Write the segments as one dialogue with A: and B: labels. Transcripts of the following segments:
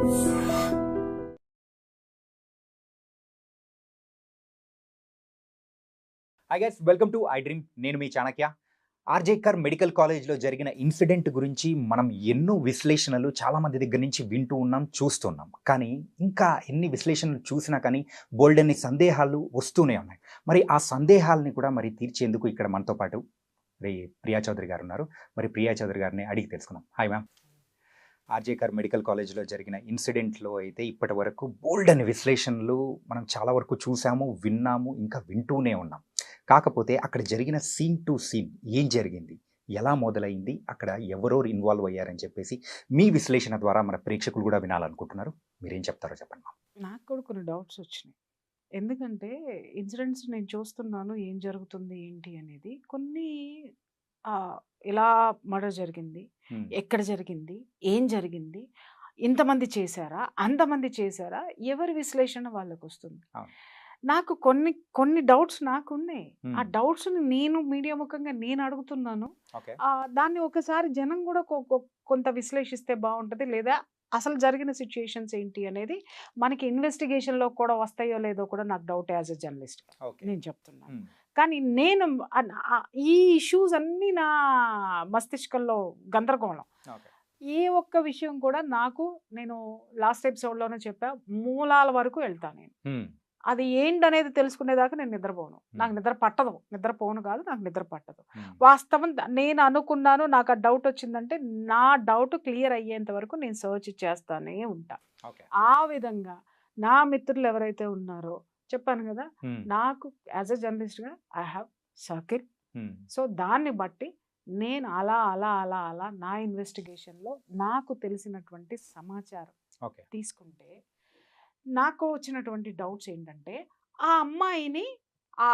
A: Hi guys welcome to iDream నేను మీ Chanakya. RG Kar medical కాలేజ్లో జరిగిన ఇన్సిడెంట్ గురించి మనం ఎన్నో విశ్లేషణలు చాలామంది దగ్గర నుంచి వింటూ ఉన్నాం చూస్తున్నాం కానీ ఇంకా ఎన్ని విశ్లేషణలు చూసినా కానీ బోల్డెన్ని సందేహాలు వస్తూనే ఉన్నాయి. మరి ఆ సందేహాలని కూడా మరి తీర్చేందుకు ఇక్కడ మనతో పాటు రే ప్రియా చౌదరి గారు ఉన్నారు. మరి ప్రియా చౌదరి గారిని అడిగి తెలుసుకుందాం. హాయ్ మ్యామ్ ఆర్జేకర్ మెడికల్ కాలేజ్లో జరిగిన ఇన్సిడెంట్లో అయితే ఇప్పటి వరకు బోల్డ్ అని విశ్లేషణలు మనం చాలా వరకు చూసాము విన్నాము ఇంకా వింటూనే ఉన్నాం. కాకపోతే అక్కడ జరిగిన సీన్ టు సీన్ ఏం జరిగింది? ఎలా మొదలైంది? అక్కడ ఎవరెవరు ఇన్వాల్వ్ అయ్యారని చెప్పేసి మీ విశ్లేషణ ద్వారా మన ప్రేక్షకులు కూడా వినాలనుకుంటున్నారు. మీరేం చెప్తారో చెప్పండి
B: నాకు కూడా కొన్ని డౌట్స్ వచ్చినాయి. ఎందుకంటే ఇన్సిడెంట్స్ నేను చూస్తున్నాను ఏం జరుగుతుంది ఏంటి అనేది కొన్ని ఎలా మర్డర్ జరిగింది. ఎక్కడ జరిగింది? ఏం జరిగింది? ఇంతమంది చేశారా? అంతమంది చేశారా? ఎవరి విశ్లేషణ వాళ్ళకు వస్తుంది. నాకు కొన్ని కొన్ని డౌట్స్ నాకు ఉన్నాయి ఆ
A: Hmm.
B: డౌట్స్ నేను మీడియా ముఖంగా నేను అడుగుతున్నాను. దాన్ని ఒకసారి జనం కూడా కొంత విశ్లేషిస్తే బాగుంటుంది లేదా అసలు జరిగిన సిచ్యుయేషన్స్ ఏంటి అనేది మనకి ఇన్వెస్టిగేషన్లో కూడా వస్తాయో లేదో కూడా నాకు డౌట్ యాజ్ ఎ జర్నలిస్ట్. నేను చెప్తున్నాను. కానీ నేను ఈ ఇష్యూస్ అన్నీ నా మస్తిష్కంలో గందరగోళం. ఏ ఒక్క విషయం కూడా నాకు నేను లాస్ట్ ఎపిసోడ్లోనే చెప్పా మూలాల వరకు వెళ్తాను నేను. అది ఏంటనేది తెలుసుకునేదాకా నేను నిద్రపోను. నాకు నిద్ర పట్టదు. నిద్రపోను కాదు నాకు నిద్ర పట్టదు. వాస్తవం నేను అనుకున్నాను నాకు ఆ డౌట్ వచ్చిందంటే నా డౌట్ క్లియర్ అయ్యేంత వరకు నేను సర్చ్ చేస్తానే ఉంటా. ఆ విధంగా నా మిత్రులు ఎవరైతే ఉన్నారో చెప్పాను కదా. నాకు యాజ్ అ జర్నలిస్ట్గా ఐ హ్యావ్ సర్కిల్. సో దాన్ని బట్టి నేను అలా అలా అలా అలా నా ఇన్వెస్టిగేషన్లో నాకు తెలిసినటువంటి సమాచారం
A: ఓకే
B: తీసుకుంటే నాకు వచ్చినటువంటి డౌట్స్ ఏంటంటే ఆ అమ్మాయిని ఆ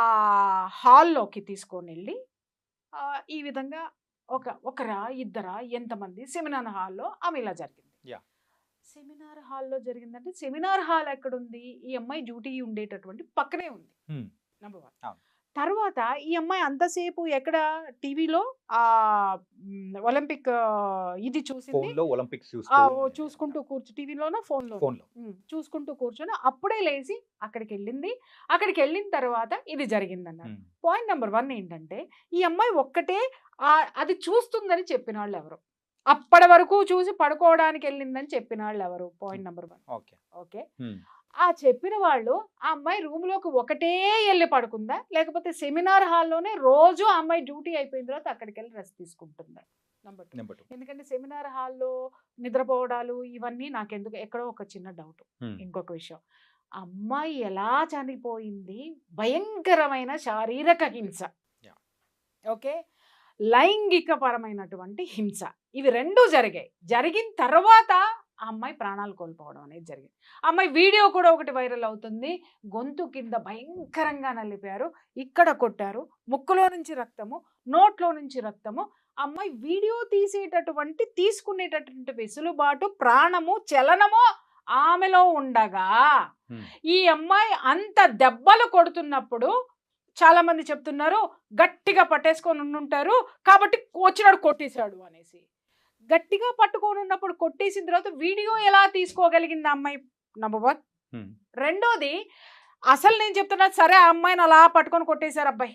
B: హాల్లోకి తీసుకొని వెళ్ళి ఈ విధంగా ఒక ఒకరా ఇద్దరా ఎంతమంది సెమినార్ హాల్లో ఆమె ఇలా జరిగింది. సెమినార్ హాల్లో జరిగిందంటే సెమినార్ హాల్ ఎక్కడుంది? ఈ అమ్మాయి డ్యూటీ ఉండేటటువంటి పక్కనే ఉంది. Number one. తర్వాత ఈ అమ్మాయి అంతసేపు ఎక్కడ? టీవీలో? ఆ ఒలింపిక్ ఇది చూసింది?
A: ఒలింపిక్స్
B: చూసుకుంటూ కూర్చు టీవీలోనో ఫోన్లో. చూసుకుంటూ కూర్చొని అప్పుడే లేచి అక్కడికి వెళ్ళింది అక్కడికి వెళ్ళిన తర్వాత ఇది జరిగిందన్నారు
A: Hmm.
B: పాయింట్ నెంబర్ వన్ ఏంటంటే ఈ అమ్మాయి ఒక్కటే ఆ, అది చూస్తుందని చెప్పిన వాళ్ళు ఎవరు అప్పటి వరకు చూసి పడుకోవడానికి వెళ్ళిందని చెప్పిన వాళ్ళు ఎవరు point number one.
A: Okay.
B: Okay. ఆ చెప్పిన వాళ్ళు ఆ అమ్మాయి రూమ్లోకి ఒకటే వెళ్ళి పడుకుందా? లేకపోతే సెమినార్ హాల్లోనే రోజు ఆ అమ్మాయి డ్యూటీ అయిపోయిన తర్వాత అక్కడికి వెళ్ళి రెస్ట్ తీసుకుంటుందా? Number two. ఎందుకంటే సెమినార్ హాల్లో నిద్రపోవడాలు ఇవన్నీ నాకెందుకు? ఎక్కడో ఒక చిన్న డౌట్ ఇంకొక విషయం. అమ్మాయి ఎలా చనిపోయింది? భయంకరమైన శారీరక హింస. ఓకే? లైంగిక పరమైనటువంటి హింస. ఇవి రెండూ జరిగాయి. జరిగిన తర్వాత ఆ అమ్మాయి ప్రాణాలు కోల్పోవడం అనేది జరిగింది. అమ్మాయి వీడియో కూడా ఒకటి వైరల్ అవుతుంది. గొంతు కింద భయంకరంగా నలిపారు. ఇక్కడ కొట్టారు. ముక్కులో నుంచి రక్తము నోట్లో నుంచి రక్తము. అమ్మాయి వీడియో తీసేటటువంటి తీసుకునేటటువంటి వెసులుబాటు ప్రాణము చలనము ఆమెలో ఉండగా. ఈ అమ్మాయి అంత దెబ్బలు కొడుతున్నప్పుడు చాలా మంది చెప్తున్నారు గట్టిగా పట్టేసుకొని ఉండుంటారు. కాబట్టి వచ్చినాడు కొట్టేశాడు అనేసి. గట్టిగా పట్టుకొని ఉన్నప్పుడు కొట్టేసిన తర్వాత వీడియో ఎలా తీసుకోగలిగింది అమ్మాయి? Number one. రెండోది అసలు నేను చెప్తున్నా సరే ఆ అమ్మాయిని అలా పట్టుకొని కొట్టేశారు అబ్బాయి.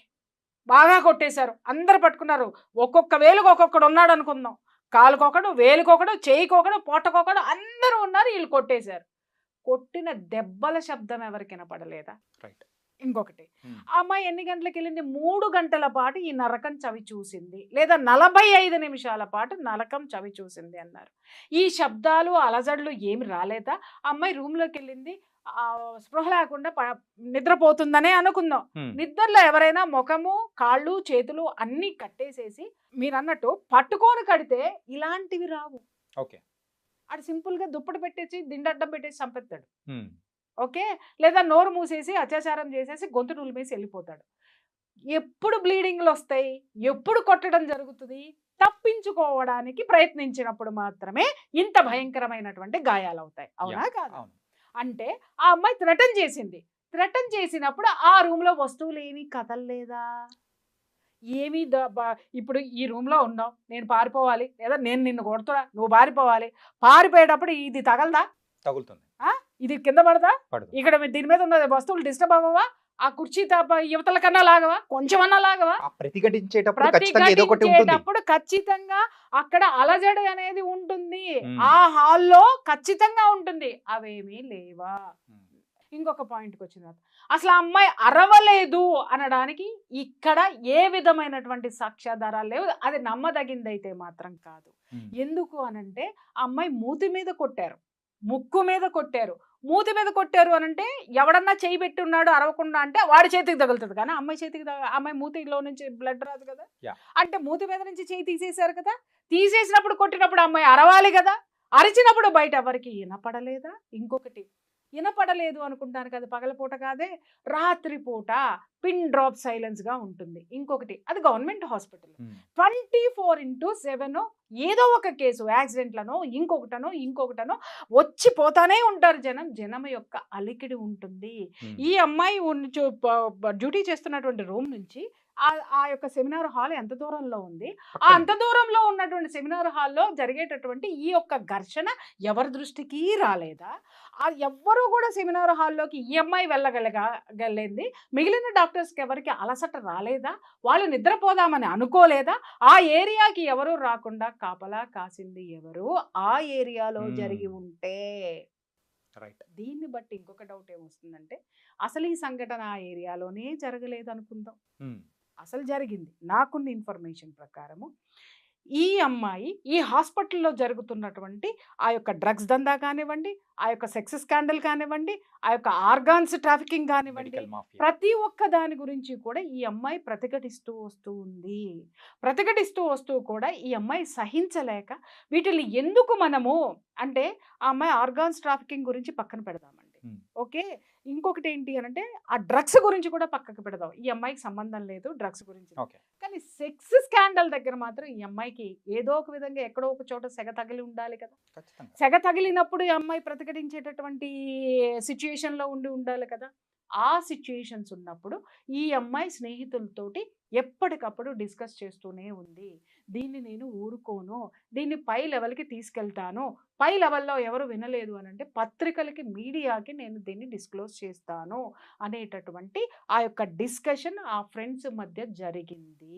B: బాగా కొట్టేశారు. అందరు పట్టుకున్నారు. ఒక్కొక్క వేలుకు ఒక్కొక్కడు ఉన్నాడు అనుకుందాం. కాలుకొకడు వేలుకొకడు చేయికొకడు పొట్టకొకడు అందరూ ఉన్నారు వీళ్ళు కొట్టేశారు. కొట్టిన దెబ్బల శబ్దం ఎవరికి వినపడలేదా
A: రైట్
B: ఇంకొకటి. ఆ అమ్మాయి ఎన్ని గంటలకు వెళ్ళింది మూడు గంటల పాటు ఈ నరకం చవి చూసింది. లేదా నలభై ఐదు నిమిషాల పాటు నరకం చవి చూసింది అన్నారు. ఈ శబ్దాలు అలజడులు ఏమి రాలేదా? అమ్మాయి రూమ్లోకి వెళ్ళింది ఆ, స్పృహ లేకుండా నిద్రపోతుందనే అనుకుందాం. నిద్రలో ఎవరైనా ముఖము కాళ్ళు చేతులు అన్నీ కట్టేసేసి మీరు అన్నట్టు పట్టుకొని కడితే ఇలాంటివి రావు.
A: ఓకే.
B: ఆడు సింపుల్గా దుప్పటి పెట్టేసి దిండడ్డం పెట్టేసి చంపేస్తాడు.
A: Hmm.
B: ఓకే? లేదా నోరు మూసేసి అత్యాచారం చేసేసి గొంతు నులిమేసి వెళ్ళిపోతాడు. ఎప్పుడు బ్లీడింగ్లు వస్తాయి? ఎప్పుడు కొట్టడం జరుగుతుంది? తప్పించుకోవడానికి ప్రయత్నించినప్పుడు మాత్రమే ఇంత భయంకరమైనటువంటి గాయాలు అవుతాయి అవునా. కాదా? అంటే ఆ అమ్మాయి థ్రెటన్ చేసింది. థ్రెటన్ చేసినప్పుడు ఆ రూమ్లో వస్తువులు ఏమీ కదలలేదా? ఏమీ ఇప్పుడు ఈ రూమ్లో ఉన్నావు. నేను పారిపోవాలి. లేదా నేను నిన్ను కొడుతున్నా. నువ్వు పారిపోవాలి. పారిపోయేటప్పుడు ఇది తగలదా?
A: తగులుతుంది.
B: ఇది కింద పడదా? ఇక్కడ దీని మీద ఉన్న వస్తువులు డిస్టర్బ్ అవ్వవా? ఆ కుర్చీ తప్ప యువతల కన్నా లాగవా? కొంచెమన్నా లాగవా?
A: ప్రతిఘటించేటప్పుడు ఖచ్చితంగా
B: అక్కడ అలజడి అనేది ఉంటుంది. ఆ హాల్లో ఖచ్చితంగా ఉంటుంది. అవేమీ లేవా. ఇంకొక పాయింట్కి వచ్చిన తర్వాత అసలు అమ్మాయి అరవలేదు అనడానికి ఇక్కడ ఏ విధమైనటువంటి సాక్ష్యాధారాలు లేవు. అది నమ్మదగిందైతే మాత్రం కాదు. ఎందుకు అనంటే ఆ అమ్మాయి మూతి మీద కొట్టారు. ముక్కు మీద కొట్టారు. మూతి మీద కొట్టారు అనంటే ఎవడన్నా చేయి పెట్టి ఉన్నాడు అరవకుండా అంటే వాడి చేతికి తగులుతుంది కానీ అమ్మాయి చేతికి తగ అమ్మాయి మూతిలో నుంచి బ్లడ్ రాదు కదా. అంటే మూతి మీద నుంచి చేయి తీసేశారు కదా. తీసేసినప్పుడు కొట్టినప్పుడు అమ్మాయి అరవాలి కదా. అరిచినప్పుడు బయట ఎవరికి వినపడలేదా? ఇంకొకటి వినపడలేదు అనుకుంటాను కదా! పగలపూట కాదే రాత్రిపూట పిన్ డ్రాప్ సైలెన్స్గా ఉంటుంది. ఇంకొకటి అది government hospital. Twenty four into seven ఏదో ఒక కేసు యాక్సిడెంట్లనో ఇంకొకటనో ఇంకొకటనో వచ్చి పోతానే ఉంటారు జనం. జనం యొక్క అలికిడి ఉంటుంది. ఈ అమ్మాయి డ్యూటీ చేస్తున్నటువంటి రూమ్ నుంచి ఆ ఆ యొక్క సెమినార్ హాల్ ఎంత దూరంలో ఉంది? ఆ. అంత దూరంలో ఉన్నటువంటి సెమినార్ హాల్లో జరిగేటటువంటి ఈ యొక్క ఘర్షణ ఎవరి దృష్టికి రాలేదా? ఆ ఎవ్వరూ కూడా సెమినార్ హాల్లోకి ఈ అమ్మాయి వెళ్ళగలగా గలింది మిగిలిన డాక్టర్స్కి ఎవరికి అలసట రాలేదా? వాళ్ళు నిద్రపోదామని అనుకోలేదా? ఆ ఏరియాకి ఎవరు రాకుండా కాపలా కాసింది ఎవరు? ఆ ఏరియాలో. జరిగి ఉంటే
A: రైట్.
B: దీన్ని బట్టి ఇంకొక డౌట్ ఏమొస్తుందంటే అసలు ఈ సంఘటన ఆ ఏరియాలోనే జరగలేదు అనుకుందాం. అసలు జరిగింది. నాకున్న ఇన్ఫర్మేషన్ ప్రకారము ఈ అమ్మాయి ఈ హాస్పిటల్లో జరుగుతున్నటువంటి ఆ యొక్క డ్రగ్స్ దందా కానివ్వండి ఆ యొక్క సెక్స్ స్కాండల్ కానివ్వండి ఆ యొక్క ఆర్గాన్స్ ట్రాఫికింగ్ కానివ్వండి ప్రతి ఒక్క దాని గురించి కూడా ఈ అమ్మాయి ప్రతిఘటిస్తూ వస్తూ ఉంది. ప్రతిఘటిస్తూ వస్తూ కూడా ఈ అమ్మాయి సహించలేక వీటిని ఎందుకు మనము అంటే ఆ అమ్మాయి ఆర్గాన్స్ ట్రాఫికింగ్ గురించి పక్కన
A: Hmm.
B: ఓకే? ఇంకొకటి ఏంటి అని అంటే ఆ డ్రగ్స్ గురించి కూడా పక్కకు పెడదాం. ఈ అమ్మాయికి సంబంధం లేదు డ్రగ్స్ గురించి. కానీ సెక్స్ స్కాండల్ దగ్గర మాత్రం ఈ అమ్మాయికి ఏదో ఒక విధంగా ఎక్కడో ఒక చోట సెగ తగిలి ఉండాలి కదా. సెగ తగిలినప్పుడు ఈ అమ్మాయి ప్రతిఘటించేటటువంటి సిచ్యుయేషన్లో ఉండి ఉండాలి కదా. ఆ సిచ్యుయేషన్స్ ఉన్నప్పుడు ఈ అమ్మాయి స్నేహితులతోటి ఎప్పటికప్పుడు డిస్కస్ చేస్తూనే ఉంది. దీన్ని నేను ఊరుకోను దీన్ని పై లెవెల్కి తీసుకెళ్తాను పై లెవెల్లో ఎవరు వినలేదు అని అంటే పత్రికలకి మీడియాకి నేను దీన్ని డిస్క్లోజ్ చేస్తాను అనేటటువంటి ఆ యొక్క డిస్కషన్ ఆ ఫ్రెండ్స్ మధ్య జరిగింది.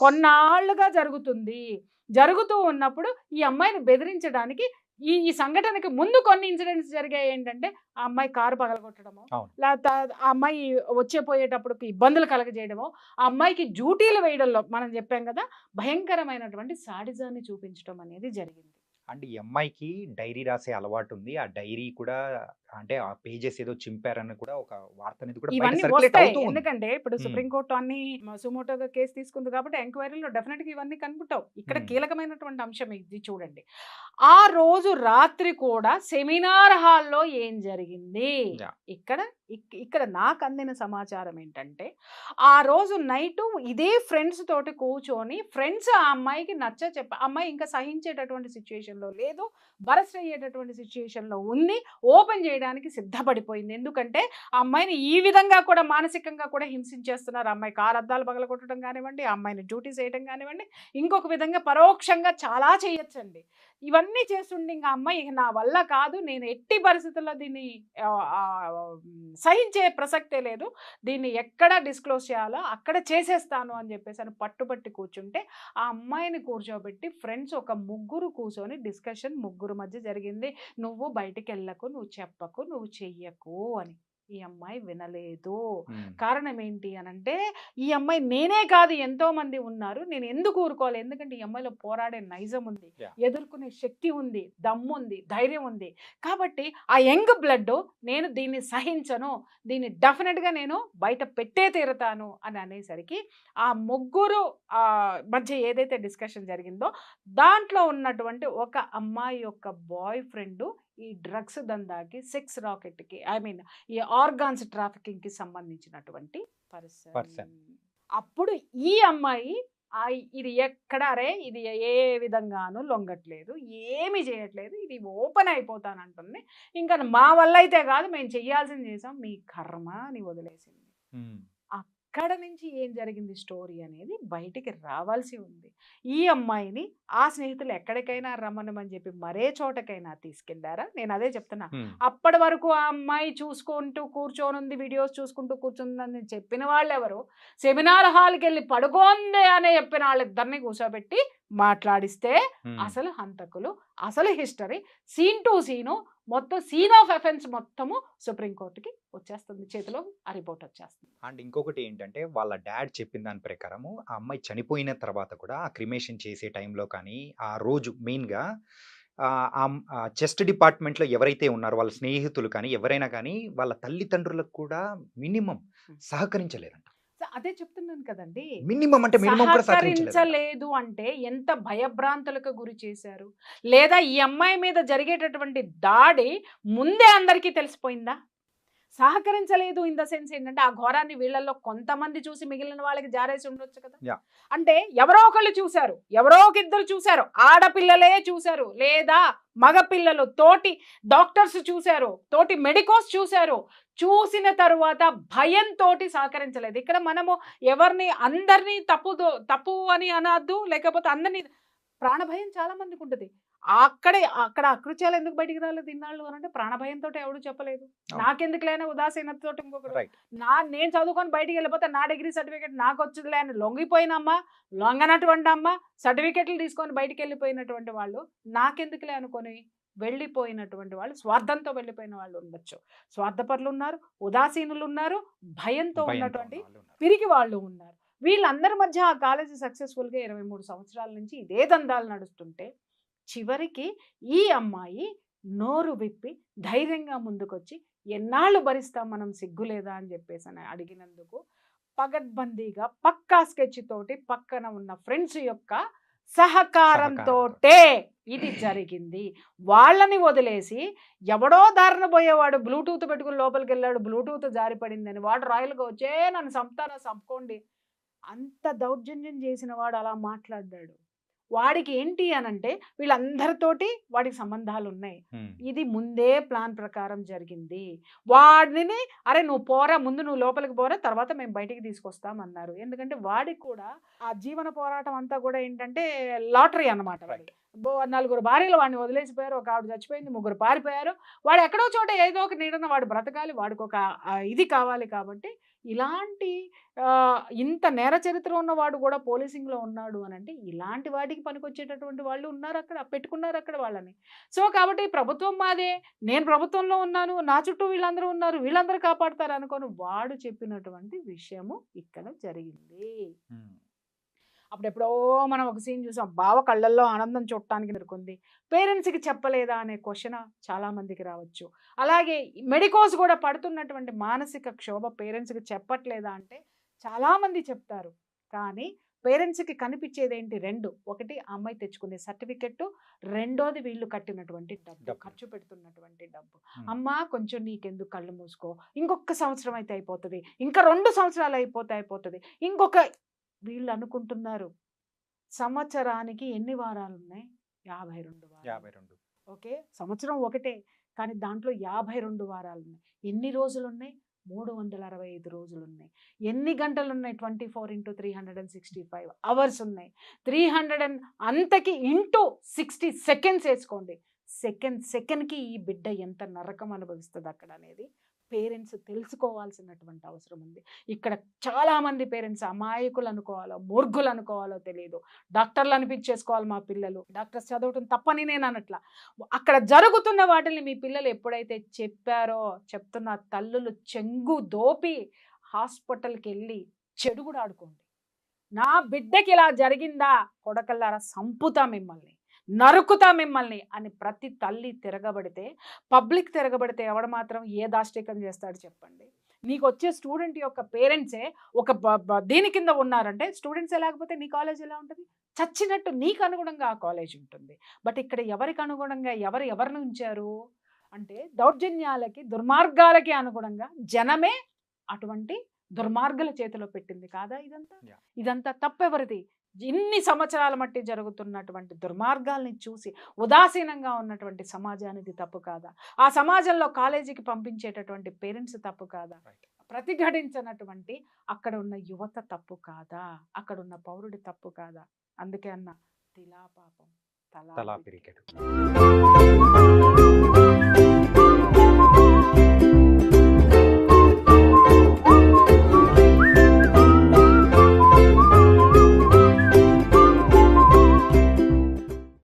B: కొన్నాళ్ళుగా జరుగుతుంది జరుగుతూ ఉన్నప్పుడు ఈ అమ్మాయిని బెదిరించడానికి ఈ ఈ సంఘటనకి ముందు కొన్ని ఇన్సిడెంట్స్ జరిగాయి ఏంటంటే ఆ అమ్మాయి కారు పగలగొట్టడము. లేకపోతే ఆ అమ్మాయి వచ్చే పోయేటప్పుడు ఇబ్బందులు కలగజేయడము ఆ అమ్మాయికి డ్యూటీలు వేయడంలో మనం చెప్పాం కదా భయంకరమైనటువంటి సాడిజాన్ని చూపించడం అనేది జరిగింది
A: అండ్ ఈ అమ్మాయికి డైరీ రాసే అలవాటు ఉంది ఆ డైరీ కూడా అంటే ఆ పేజెస్ ఏదో చింపారని కూడా ఒక వార్త అనేది కూడా
B: ఇవన్నీ వస్తాయి. ఎందుకంటే ఇప్పుడు. సుప్రీంకోర్టు అన్ని సుమోటోగా కేసు తీసుకుంది కాబట్టి ఎంక్వైరీలో డెఫినెట్గా ఇవన్నీ కనుపుతావు ఇక్కడ. కీలకమైనటువంటి అంశం ఇది చూడండి ఆ రోజు రాత్రి కూడా సెమినార్ హాల్లో ఏం జరిగింది. ఇక్కడ ఇక్- ఇక్కడ నాకు అందిన సమాచారం ఏంటంటే ఆ రోజు నైట్ ఇదే ఫ్రెండ్స్ తోటి కూర్చొని ఫ్రెండ్స్ ఆ అమ్మాయికి నచ్చ చెప్ప అమ్మాయి ఇంకా సహించేటటువంటి సిచ్యుయేషన్లో లేదు బరస్ట్ అయ్యేటటువంటి సిచ్యుయేషన్లో ఉంది ఓపెన్ చేయడానికి సిద్ధపడిపోయింది. ఎందుకంటే ఆ అమ్మాయిని ఈ విధంగా కూడా మానసికంగా కూడా హింసించేస్తున్నారు. అమ్మాయి కారు అద్దాలు పగలగొట్టడం కానివ్వండి ఆ అమ్మాయిని డ్యూటీ చేయడం కానివ్వండి ఇంకొక విధంగా పరోక్షంగా చాలా చేయొచ్చండి. ఇవన్నీ చేస్తుండే ఇంకా అమ్మాయి నా వల్ల కాదు నేను ఎట్టి పరిస్థితుల్లో దీన్ని సహించే ప్రసక్తే లేదు. దీన్ని ఎక్కడ డిస్క్లోజ్ చేయాలో అక్కడ చేసేస్తాను అని చెప్పేసి అని పట్టుపట్టి కూర్చుంటే ఆ అమ్మాయిని కూర్చోబెట్టి ఫ్రెండ్స్ ఒక ముగ్గురు కూర్చొని డిస్కషన్ ముగ్గురు మధ్య జరిగింది. నువ్వు బయటికి వెళ్ళకు నువ్వు చెప్పకు నువ్వు చెయ్యకు అని. ఈ అమ్మాయి వినలేదు. కారణం ఏంటి అని అంటే ఈ అమ్మాయి నేనే కాదు ఎంతో మంది ఉన్నారు. నేను ఎందుకు ఊరుకోవాలి? ఎందుకంటే ఈ అమ్మాయిలో పోరాడే నైజం ఉంది. ఎదుర్కొనే శక్తి ఉంది. దమ్ము ఉంది. ధైర్యం ఉంది. కాబట్టి ఆ యంగ్ బ్లడ్ నేను దీన్ని సహించను. దీన్ని డెఫినెట్గా నేను బయట పెట్టే తీరుతాను అని అనేసరికి ఆ ముగ్గురు ఆ, మధ్య ఏదైతే డిస్కషన్ జరిగిందో దాంట్లో ఉన్నటువంటి ఒక అమ్మాయి యొక్క బాయ్ ఫ్రెండ్ ఈ డ్రగ్స్ దందాకి సెక్స్ రాకెట్కి ఐ మీన్ ఈ ఆర్గాన్స్ ట్రాఫికింగ్కి సంబంధించినటువంటి. పర్సన్. అప్పుడు ఈ అమ్మాయి ఇది ఎక్కడ రే ఇది ఏ విధంగానూ లొంగట్లేదు ఏమి చేయట్లేదు ఇది ఓపెన్ అయిపోతానంటుంది ఇంకా మా వల్ల అయితే కాదు మేము చెయ్యాల్సింది చేసాం మీ కర్మ అని వదిలేసింది.
A: ఉమ్.
B: అక్కడ నుంచి ఏం జరిగింది స్టోరీ అనేది బయటికి రావాల్సి ఉంది ఈ అమ్మాయిని ఆ స్నేహితులు ఎక్కడికైనా రమ్మనమని చెప్పి మరే చోటకైనా తీసుకెళ్ళారా నేను అదే చెప్తున్నా. అప్పటి వరకు ఆ అమ్మాయి చూసుకుంటూ కూర్చోనుంది వీడియోస్ చూసుకుంటూ కూర్చుందని చెప్పిన వాళ్ళు ఎవరు సెమినార్ హాల్కి వెళ్ళి పడుకోంది అనే చెప్పిన వాళ్ళిద్దరిని కూర్చోబెట్టి మాట్లాడిస్తే. అసలు హంతకులు అసలు హిస్టరీ సీన్ టు సీను మొత్తం సీన్ ఆఫ్ ఎఫెన్స్ మొత్తము సుప్రీంకోర్టుకి వచ్చేస్తుంది. చేతిలో ఆ రిపోర్ట్ వచ్చేస్తుంది.
A: అండ్ ఇంకొకటి ఏంటంటే వాళ్ళ డాడ్ చెప్పిన దాని ప్రకారము ఆ అమ్మాయి చనిపోయిన తర్వాత కూడా ఆ క్రిమేషన్ చేసే టైంలో కానీ ఆ రోజు మెయిన్గా చెస్ట్ డిపార్ట్మెంట్లో ఎవరైతే ఉన్నారో వాళ్ళ స్నేహితులు కానీ ఎవరైనా కానీ వాళ్ళ తల్లిదండ్రులకు కూడా మినిమం సహకరించలేదంట.
B: అదే చెప్తున్నాను కదండి.
A: మినిమం అంటే మినిమం కూడా సహకరించలేదు?
B: అంటే ఎంత భయభ్రాంతులకు గురి చేశారు? లేదా ఈ అమ్మాయి మీద జరిగేటటువంటి దాడి ముందే అందరికీ తెలిసిపోయిందా? సహకరించలేదు ఇన్ ద సెన్స్ ఏంటంటే ఆ ఘోరాన్ని వీళ్ళల్లో కొంతమంది చూసి మిగిలిన వాళ్ళకి జారేసి ఉండొచ్చు కదా. అంటే ఎవరో ఒకళ్ళు చూశారు. ఎవరో ఒక ఇద్దరు చూశారు. ఆడపిల్లలే చూశారు. లేదా మగపిల్లలు తోటి డాక్టర్స్ చూశారు. తోటి మెడికోస్ చూశారు. చూసిన తరువాత భయంతో సహకరించలేదు. ఇక్కడ మనము ఎవరిని అందరినీ తప్పు తప్పు అని అనద్దు లేకపోతే అందరినీ ప్రాణభయం చాలా మందికి ఉంటుంది. అక్కడే అక్కడ అకృత్యాలు ఎందుకు బయటికి రాలేదు ఇన్నాళ్ళు అని అంటే ప్రాణభయంతో ఎవడు చెప్పలేదు. నాకెందుకు లేని ఉదాసీనతతో ఇంకొకరు నా నేను చదువుకొని బయటికి వెళ్ళిపోతే నా డిగ్రీ సర్టిఫికేట్ నాకు వచ్చిందిలే అని లొంగిపోయినమ్మా లొంగనటువంటి అమ్మ సర్టిఫికెట్లు తీసుకొని బయటికి వెళ్ళిపోయినటువంటి వాళ్ళు నాకెందుకులే అనుకొని వెళ్ళిపోయినటువంటి వాళ్ళు స్వార్థంతో వెళ్ళిపోయిన వాళ్ళు ఉండొచ్చు. స్వార్థపరులు ఉన్నారు ఉదాసీనులు ఉన్నారు భయంతో ఉన్నటువంటి పిరికి వాళ్ళు ఉన్నారు. వీళ్ళందరి మధ్య ఆ కాలేజీ సక్సెస్ఫుల్గా ఇరవై మూడు సంవత్సరాల నుంచి ఇదే దందాలు నడుస్తుంటే చివరికి ఈ అమ్మాయి నోరు విప్పి ధైర్యంగా ముందుకొచ్చి ఎన్నాళ్ళు భరిస్తాం మనం సిగ్గులేదా అని చెప్పేసి అని అడిగినందుకు పగడ్బందీగా పక్కా స్కెచ్ తోటి పక్కన ఉన్న ఫ్రెండ్స్ యొక్క సహకారంతో ఇది జరిగింది. వాళ్ళని వదిలేసి ఎవడో దారిన పోయేవాడు బ్లూటూత్ పెట్టుకుని లోపలికి వెళ్ళాడు బ్లూటూత్ జారిపడిందని వాడు రాయలుగా వచ్చే నన్ను చంపుతారా చంపుకోండి. అంత దౌర్జన్యం చేసిన వాడు అలా మాట్లాడాడు వాడికి ఏంటి అనంటే వీళ్ళందరితోటి వాడికి సంబంధాలు ఉన్నాయి ఇది ముందే ప్లాన్ ప్రకారం జరిగింది. వాడిని అరే నువ్వు పోరా ముందు నువ్వు లోపలికి పోరా తర్వాత మేము బయటికి తీసుకొస్తాం అన్నారు. ఎందుకంటే వాడికి కూడా ఆ జీవన పోరాటం అంతా కూడా ఏంటంటే లాటరీ అన్నమాట వాడికి నలుగురు భార్యలు వాడిని వదిలేసిపోయారు. ఒక ఆవిడ చచ్చిపోయింది ముగ్గురు పారిపోయారు. వాడు ఎక్కడో చోట ఏదో ఒక నీడన వాడు బ్రతకాలి వాడికి ఒక ఇది కావాలి కాబట్టి ఇలాంటి ఇంత నేర చరిత్ర ఉన్నవాడు కూడా పోలీసింగ్లో ఉన్నాడు అని అంటే ఇలాంటి వాటికి పనికొచ్చేటటువంటి వాళ్ళు ఉన్నారు అక్కడ పెట్టుకున్నారు అక్కడ వాళ్ళని. సో కాబట్టి ప్రభుత్వం మాదే. నేను ప్రభుత్వంలో ఉన్నాను నా చుట్టూ వీళ్ళందరూ ఉన్నారు వీళ్ళందరూ కాపాడుతారు అనుకొని వాడు చెప్పినటువంటి విషయము ఇక్కడ జరిగింది. అప్పుడు ఎప్పుడో మనం ఒక సీన్ చూసాం బావ కళ్ళల్లో ఆనందం చూడటానికి నెరుకుంది పేరెంట్స్కి చెప్పలేదా అనే క్వశ్చన్ చాలా మందికి రావచ్చు. అలాగే మెడికోస్ కూడా పడుతున్నటువంటి మానసిక క్షోభ పేరెంట్స్కి చెప్పట్లేదా అంటే చాలామంది చెప్తారు. కానీ పేరెంట్స్కి కనిపించేది ఏంటి రెండు. ఒకటి అమ్మాయి తెచ్చుకునే సర్టిఫికెట్ రెండోది వీళ్ళు కట్టినటువంటి డబ్బు
A: డబ్బు.
B: ఖర్చు పెడుతున్నటువంటి డబ్బు. అమ్మా కొంచెం నీకెందుకు కళ్ళు మూసుకో? ఇంకొక సంవత్సరం అయితే అయిపోతుంది. ఇంకా రెండు సంవత్సరాలు అయిపోతే అయిపోతుంది. ఇంకొక వీళ్ళు అనుకుంటున్నారు సంవత్సరానికి ఎన్ని వారాలు ఉన్నాయి యాభై రెండు వారాలు.
A: యాభై రెండు.
B: ఓకే? సంవత్సరం ఒకటే కానీ దాంట్లో యాభై రెండు వారాలు ఉన్నాయి ఎన్ని రోజులు ఉన్నాయి మూడు వందల అరవై ఐదు రోజులు ఉన్నాయి ఎన్ని గంటలు ఉన్నాయి twenty four into three hundred and sixty five hours ఉన్నాయి. త్రీ హండ్రెడ్ అండ్ అంతకి ఇంటూ సిక్స్టీ సెకండ్స్ వేసుకోండి. సెకండ్ సెకండ్కి ఈ బిడ్డ ఎంత నరకం అనుభవిస్తుంది అక్కడ అనేది పేరెంట్స్ తెలుసుకోవాల్సినటువంటి అవసరం ఉంది. ఇక్కడ చాలామంది పేరెంట్స్ అమాయకులు అనుకోవాలో మూర్ఘులు అనుకోవాలో తెలియదు డాక్టర్లు అనిపించేసుకోవాలి మా పిల్లలు. డాక్టర్స్ చదవటం తప్పని నేను అనట్లా. అక్కడ జరుగుతున్న వాటిని మీ పిల్లలు ఎప్పుడైతే చెప్పారో చెప్తున్న తల్లులు చెంగు దోపి హాస్పిటల్కి వెళ్ళి చెడుగుడు ఆడుకోండి. నా బిడ్డకి ఇలా జరిగిందా? కొడకల్లారా సంపుతా మిమ్మల్ని. నరుకుతా మిమ్మల్ని అని ప్రతి తల్లి తిరగబడితే పబ్లిక్ తిరగబడితే ఎవడు మాత్రం ఏ దాష్టికం చేస్తాడు చెప్పండి. నీకు వచ్చే స్టూడెంట్ యొక్క పేరెంట్సే ఒక దీని కింద ఉన్నారంటే స్టూడెంట్సే లేకపోతే నీ కాలేజ్ ఎలా ఉంటుంది? చచ్చినట్టు నీకు అనుగుణంగా ఆ కాలేజ్ ఉంటుంది. బట్ ఇక్కడ ఎవరికి అనుగుణంగా ఎవరు ఎవరిని ఉంచారు? అంటే దౌర్జన్యాలకి దుర్మార్గాలకి అనుగుణంగా జనమే అటువంటి దుర్మార్గుల చేతిలో పెట్టింది కాదా ఇదంతా. ఇదంతా తప్పెవరిది? ఇన్ని సంవత్సరాల మట్టి జరుగుతున్నటువంటి దుర్మార్గాల్ని చూసి ఉదాసీనంగా ఉన్నటువంటి సమాజానికి తప్పు కాదా? ఆ సమాజంలో కాలేజీకి పంపించేటటువంటి పేరెంట్స్ తప్పు కాదా. ప్రతిఘటించినటువంటి అక్కడ ఉన్న యువత తప్పు కాదా? అక్కడ ఉన్న పౌరుడి తప్పు కాదా? అందుకే అన్న తిలా పాపం
A: తలా
B: తలా
A: పిరికెడు